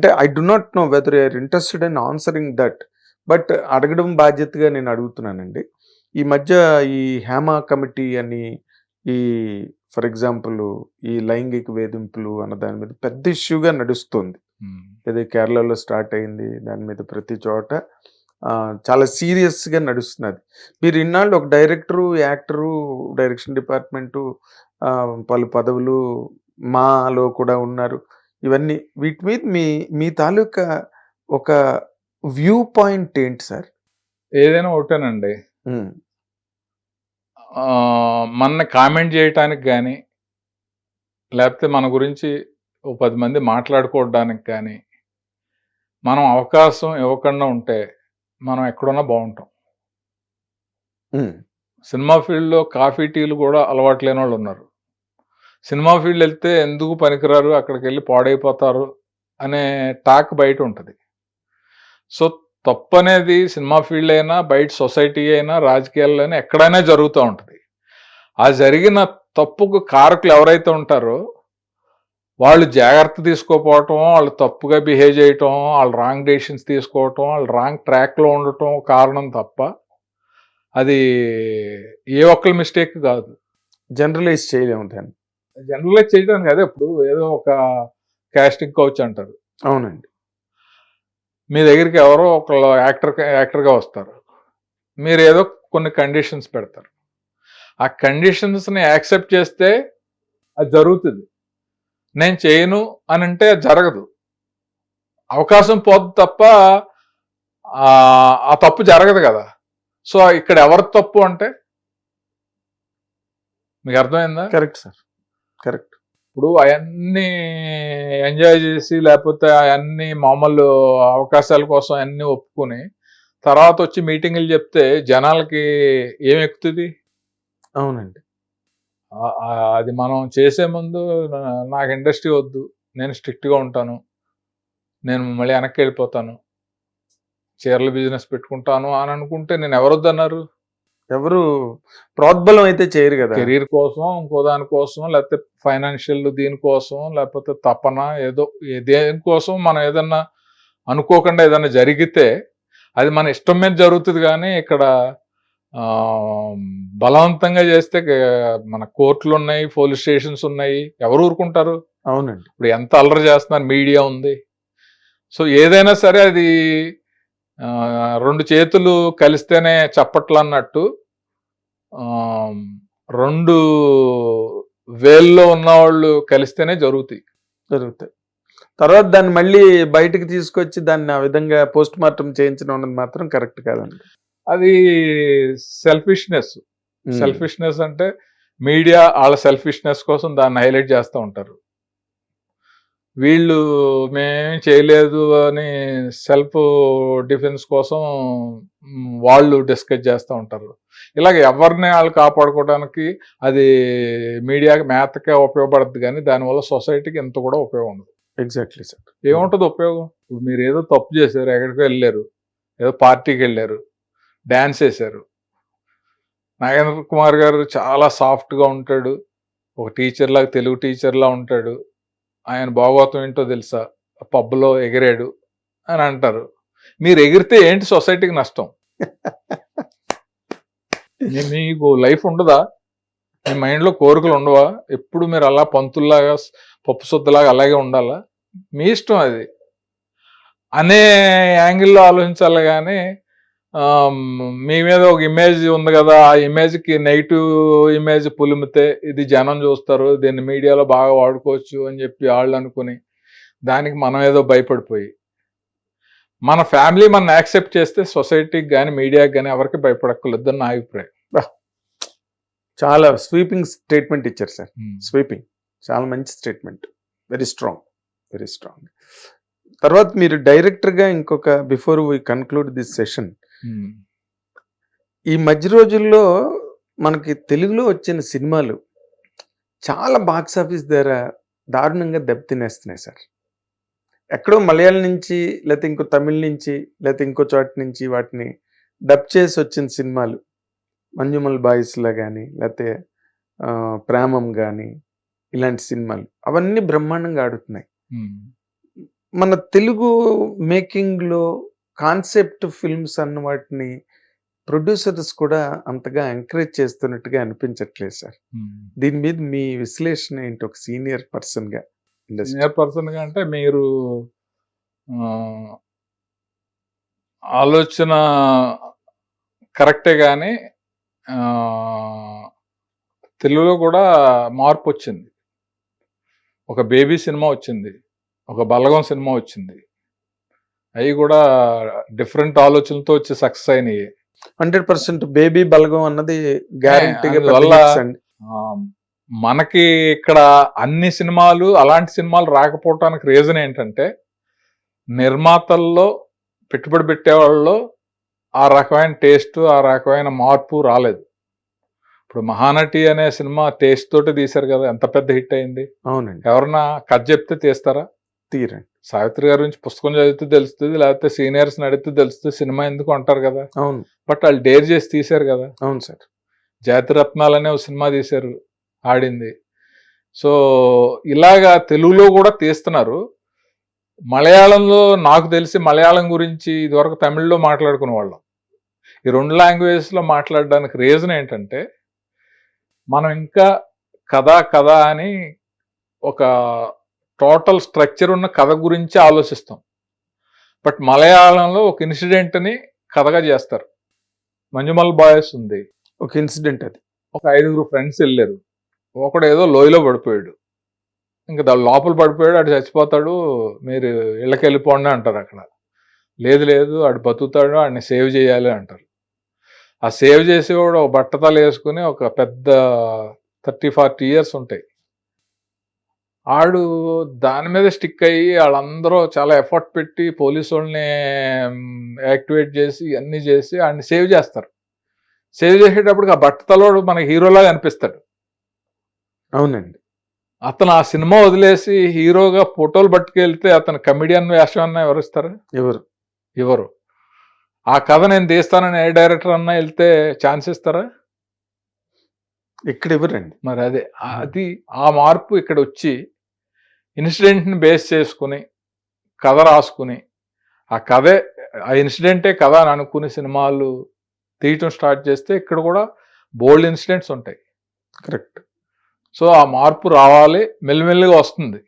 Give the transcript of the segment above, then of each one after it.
అంటే I do not know whether are interested in answering that but అడగడం బాధ్యతగా నేను అడుగుతున్నానండి. ఈ మధ్య ఈ హేమ కమిటీ అని ఈ ఫర్ ఎగ్జాంపుల్ ఈ లైంగిక వేధింపులు అన్న దాని మీద పెద్ద ఇష్యూగా నడుస్తుంది. ఇది కేరళలో స్టార్ట్ అయింది దాని మీద ప్రతి చోట చాలా సీరియస్గా నడుస్తున్నది. మీరు ఇన్నాళ్ళు ఒక డైరెక్టరు యాక్టరు డైరెక్షన్ డిపార్ట్మెంటు పలు పదవులు మాలో కూడా ఉన్నారు. ఇవన్నీ వీటి మీద మీ మీ తాలూకా ఒక వ్యూ పాయింట్ ఏంటి సార్? ఏదైనా ఒకటేనండి. మన కామెంట్ చేయటానికి కానీ లేకపోతే మన గురించి ఓ పది మంది మాట్లాడుకోవడానికి కానీ మనం అవకాశం ఇవ్వకుండా ఉంటే మనం ఎక్కడున్నా బాగుంటాం. సినిమా ఫీల్డ్లో కాఫీ టీలు కూడా అలవాటు లేని వాళ్ళు ఉన్నారు. సినిమా ఫీల్డ్ వెళ్తే ఎందుకు పనికిరారు? అక్కడికి వెళ్ళి పాడైపోతారు అనే టాక్ బయట ఉంటుంది. సో తప్పు అనేది సినిమా ఫీల్డ్ అయినా బయట సొసైటీ అయినా రాజకీయాల్లో అయినా ఎక్కడైనా జరుగుతూ ఉంటుంది. ఆ జరిగిన తప్పుకు కారకులు ఎవరైతే ఉంటారో వాళ్ళు జాగ్రత్త తీసుకోకపోవటం వాళ్ళు తప్పుగా బిహేవ్ చేయటం వాళ్ళు రాంగ్ డెసిషన్స్ తీసుకోవటం వాళ్ళు రాంగ్ ట్రాక్లో ఉండటం కారణం తప్ప అది ఏ ఒక్కరి మిస్టేక్ కాదు. జనరలైజ్ చేయలేము దాన్ని. జనరలైజ్ చేయడానికి అదే ఇప్పుడు ఏదో ఒక కాస్టింగ్ కౌచ్ అంటారు. అవునండి. మీ దగ్గరికి ఎవరో ఒకళ్ళు యాక్టర్ యాక్టర్గా వస్తారు. మీరు ఏదో కొన్ని కండిషన్స్ పెడతారు. ఆ కండిషన్స్ని యాక్సెప్ట్ చేస్తే అది జరుగుతుంది. నేను చేయను అని అంటే అది జరగదు. అవకాశం పోదు తప్ప ఆ ఆ తప్పు జరగదు కదా. సో ఇక్కడ ఎవరి తప్పు అంటే మీకు అర్థమైందా? Correct sir. కరెక్ట్. ఇప్పుడు అవన్నీ ఎంజాయ్ చేసి లేకపోతే అవన్నీ మామూలు అవకాశాల కోసం అన్ని ఒప్పుకొని తర్వాత వచ్చి మీటింగులు చెప్తే జనాలకి ఏం ఎక్కుతుంది? అవునండి. అది మనం చేసే ముందు నాకు ఇండస్ట్రీ వద్దు. నేను స్ట్రిక్ట్గా ఉంటాను. నేను మళ్ళీ వెనక్కి వెళ్ళిపోతాను. చీరల బిజినెస్ పెట్టుకుంటాను అని అనుకుంటే నేను ఎవరొద్దన్నారు? ఎవరు ప్రోద్బలం అయితే చేయరు కదా. కెరీర్ కోసం ఇంకో దానికోసం లేకపోతే ఫైనాన్షియల్ దీనికోసం లేకపోతే తపన ఏదో దేనికోసం మనం ఏదన్నా అనుకోకుండా ఏదన్నా జరిగితే అది మన ఇష్టం మీద జరుగుతుంది కానీ ఇక్కడ బలవంతంగా చేస్తే మన కోర్టులు ఉన్నాయి పోలీస్ స్టేషన్స్ ఉన్నాయి ఎవరు ఊరుకుంటారు? అవునండి. ఇప్పుడు ఎంత అల్లరి చేస్తున్నారు మీడియా ఉంది. సో ఏదైనా సరే అది రెండు చేతులు కలిస్తేనే చప్పట్లు అన్నట్టు రెండు వేల్లో ఉన్నవాళ్ళు కలిస్తేనే జరుగుతాయి. జరుగుతాయి. తర్వాత దాన్ని మళ్ళీ బయటకు తీసుకొచ్చి దాన్ని ఆ విధంగా పోస్ట్ మార్టం చేయించడం అన్నది మాత్రం కరెక్ట్ కాదండి. అది సెల్ఫిష్నెస్. సెల్ఫిష్నెస్ అంటే మీడియా వాళ్ళ సెల్ఫిష్నెస్ కోసం దాన్ని హైలైట్ చేస్తూ ఉంటారు. వీళ్ళు మేమేం చేయలేదు అని సెల్ఫ్ డిఫెన్స్ కోసం వాళ్ళు డిస్కస్ చేస్తూ ఉంటారు. ఇలాగ ఎవరిని వాళ్ళు కాపాడుకోవడానికి అది మీడియాకి మేతకే ఉపయోగపడుతుంది కానీ దానివల్ల సొసైటీకి ఎంత కూడా ఉపయోగం ఉండదు. ఎగ్జాక్ట్లీ సార్ ఏముంటుంది ఉపయోగం? మీరు ఏదో తప్పు చేశారు ఎక్కడికో వెళ్ళారు ఏదో పార్టీకి వెళ్ళారు డ్యాన్స్ వేశారు. నాగేంద్ర కుమార్ గారు చాలా సాఫ్ట్గా ఉంటాడు. ఒక టీచర్ లాగా తెలుగు టీచర్ లా ఉంటాడు. ఆయన భాగవతం ఏంటో తెలుసా? పబ్లో ఎగిరాడు అని అంటారు. మీరు ఎగిరితే ఏంటి సొసైటీకి నష్టం? మీకు లైఫ్ ఉండదా? మీ మైండ్లో కోరికలు ఉండవా? ఎప్పుడు మీరు అలా పంతుల్లాగా పప్పు సొత్తులాగా అలాగే ఉండాలా? మీ ఇష్టం అది. అనే యాంగిల్లో ఆలోచించాలి కానీ మీ మీద ఒక ఇమేజ్ ఉంది కదా ఆ ఇమేజ్కి నెగిటివ్ ఇమేజ్ పులిమితే ఇది జనం చూస్తారు దీన్ని మీడియాలో బాగా వాడుకోవచ్చు అని చెప్పి వాళ్ళు అనుకుని దానికి మనం ఏదో భయపడిపోయి. మన ఫ్యామిలీ మనం యాక్సెప్ట్ చేస్తే సొసైటీకి కానీ మీడియాకి కానీ ఎవరికి భయపడక్కర్లేదని నా అభిప్రాయం. చాలా స్వీపింగ్ స్టేట్మెంట్ ఇచ్చారు సార్. స్వీపింగ్. చాలా మంచి statement. Very strong. Very strong. తర్వాత మీరు డైరెక్టర్గా ఇంకొక before we conclude this session. ఈ మధ్య రోజుల్లో మనకి తెలుగులో వచ్చిన సినిమాలు చాలా బాక్స్ ఆఫీస్ దగ్గర దారుణంగా దెబ్బతినేస్తున్నాయి సార్. ఎక్కడో మలయాళం నుంచి లేకపోతే ఇంకో తమిళ నుంచి లేకపోతే ఇంకో చోట నుంచి వాటిని డబ్ చేసి వచ్చిన సినిమాలు. మంజుమల్ బాయ్స్లా కానీ లేకపోతే ప్రేమం కానీ ఇలాంటి సినిమాలు. అవన్నీ బ్రహ్మాండంగా ఆడుతున్నాయి. మన తెలుగు మేకింగ్‌లో కాన్సెప్ట్ ఫిల్మ్స్ అన్న వాటిని ప్రొడ్యూసర్స్ కూడా అంతగా ఎంకరేజ్ చేస్తున్నట్టుగా అనిపించట్లేదు సార్. దీని మీద మీ విశ్లేషణ ఏంటి? ఒక సీనియర్ పర్సన్‌గా. సీనియర్ పర్సన్‌గా అంటే మీరు ఆలోచన కరెక్టే ఆహ్, తెలుగులో కూడా మార్పొచ్చింది. ఒక 'బేబీ' సినిమా వచ్చింది. ఒక 'బలగం' సినిమా వచ్చింది. అయి కూడా డిఫరెంట్ ఆలోచనలతో వచ్చి సక్సెస్ అయినయి. 100% 'బేబీ బలగం' అన్నది గ్యారంటీగా అండి. ఆహ్, మనకి ఇక్కడ అన్ని సినిమాలు అలాంటి సినిమాలు రాకపోవటానికి రీజన్ ఏంటంటే, నిర్మాతల్లో పెట్టుబడి పెట్టేవాళ్ళలో ఆ రకమైన టేస్ట్, ఆ రకమైన మార్పు రాలేదు. ఇప్పుడు 'మహానటి' అనే సినిమా టేస్ట్ తోటి తీశారు కదా! ఎంత పెద్ద హిట్ అయింది. అవునండి. ఎవరన్నా కథ చెప్తే తీస్తారా? తీరండి. సావిత్రి గారి గురించి పుస్తకం చదివితే తెలుస్తది. లేకపోతే సీనియర్స్‌ని అడిగితే తెలుస్తది. సినిమా ఎందుకు అంటారు కదా! అవును. బట్ ఆళ్ళు డేర్ చేసి తీశారు కదా! అవును సార్. 'జాతిరత్నాలు' అనే ఒక సినిమా తీశారు. ఆడింది. సో, ఇలాగా తెలుగులో కూడా తీస్తున్నారు. మలయాళంలో నాకు తెలిసి మలయాళం గురించి ఇదివరకు తమిళ్‌లో మాట్లాడుకునేవాళ్ళం. ఈ 2 లాంగ్వేజెస్‌లో మాట్లాడడానికి రీజన్ ఏంటంటే, మనం ఇంకా కథ, కథ అని ఒక టోటల్ స్ట్రక్చర్ ఉన్న కథ గురించి ఆలోచిస్తాం. బట్ మలయాళంలో ఒక ఇన్సిడెంట్‌ని కథగా చేస్తారు. 'మంజుమల్ బాయ్స్' ఉంది. ఒక ఇన్సిడెంట్ అది. ఒక ఐదుగురు ఫ్రెండ్స్ ఎళ్ళారు. ఒకడేదో లోయలో పడిపోయాడు. ఇంక ద లోపల పడిపోయాడు. ఆడు చచ్చిపోతాడు. మీరు ఇళ్ళకెళ్ళిపోండి అంటారు అక్కడ. లేదు లేదు ఆడు బతుకుతాడు. ఆడిని సేవ్ చేయాలి అంటారు. ఆ సేవ్ చేసేవాడు ఒక బట్టతల ఏసుకొని ఒక పెద్ద 30, 40 ఇయర్స్ ఉంటాయి. ఆడు దాని మీద స్టిక్ అయ్యి ఆళ్ళందరూ చాలా ఎఫర్ట్ పెట్టి పోలీసోళ్ళని హ్మ్, యాక్టివేట్ చేసి ఇయన్నీ చేసి ఆడిని సేవ్ చేస్తారు. సేవ్ చేసేటప్పటికి ఆ బట్టతలోడు మనకి హీరోలాగా అనిపిస్తాడు. అవునండి. అతను ఆ సినిమా వదిలేసి హీరోగా ఫోటోలు పట్టుకెళ్తే అతను కమెడియన్ వేషం అన్నా ఎవరిస్తారు? ఎవరు? ఇవ్వరు. ఆ కథ నేను తీస్తానని ఏ డైరెక్టర్ అన్నా ఎళ్తే ఛాన్స్ ఇస్తారా? ఇక్కడ ఇవ్వరండి. మరి అదే. అది ఆ మార్పు ఇక్కడొచ్చి ఇన్సిడెంట్‌ని బేస్ చేసుకొని, కథ రాసుకొని, ఆ కథే ఆ ఇన్సిడెంటే కథ అని అనుకుని సినిమాలు తీయటం స్టార్ట్ చేస్తే ఇక్కడ కూడా బోలెడు ఇన్సిడెంట్స్ ఉంటాయి. కరెక్ట్. సో, ఆ మార్పు రావాలి. మెల్లిమెల్లిగా వస్తుంది.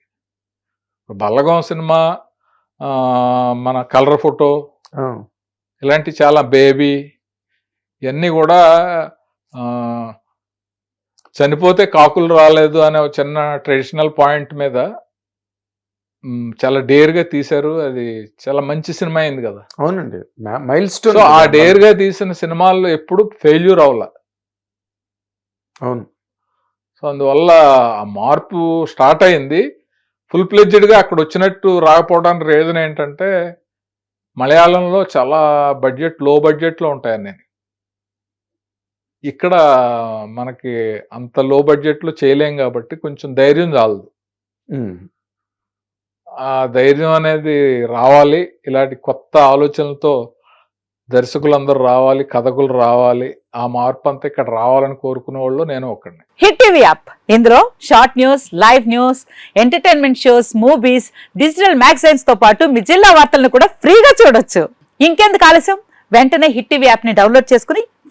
'బలగం' సినిమా మన 'కలర్ ఫోటో' ఆ! ఇలాంటివి చాలా 'బేబీ' ఇయన్నీ కూడా చనిపోతే కాకులు రాలేదు అనే ఒక చిన్న ట్రెడిషనల్ పాయింట్ మీద చాలా డేర్‌గా తీశారు. అది చాలా మంచి సినిమా అయింది కదా! అవునండి. మైల్ స్టోన్ ఆ కదా! డేర్‌గా తీసిన సినిమాల్లో ఎప్పుడు ఫెయిల్యూర్ అవ్వల. అవును. సో, అందువల్ల ఆ మార్పు స్టార్ట్ అయింది. ఫుల్ ప్లెడ్జెడ్‌గా అక్కడొచ్చినట్టు రాకపోవడానికి రీజన్ ఏంటంటే, మలయాళంలో చాలా బడ్జెట్లో బడ్జెట్‌లో ఉంటాయి అన్నీని. ఇక్కడ మనకి అంత లో బడ్జెట్‌లో చేయలేం కాబట్టి కొంచెం ధైర్యం చాలదు. ఆ ధైర్యం అనేది రావాలి. ఇలాంటి కొత్త ఆలోచనలతో దర్శకులందరూ రావాలి. కథకులు రావాలి. ఆ మార్పంతా ఇక్కడ రావాలని కోరుకునేవాళ్ళలో నేను ఒకడిని. హిట్ టీవీ యాప్ ఇందులో short news live news entertainment shows movies digital మ్యాగజైన్స్తో పాటు మీ జిల్లా వార్తలను కూడా ఫ్రీగా చూడొచ్చు ఇంకెందుకు ఆలస్యం వెంటనే హిట్ టీవీ యాప్ని డౌన్లోడ్ చేసుకుని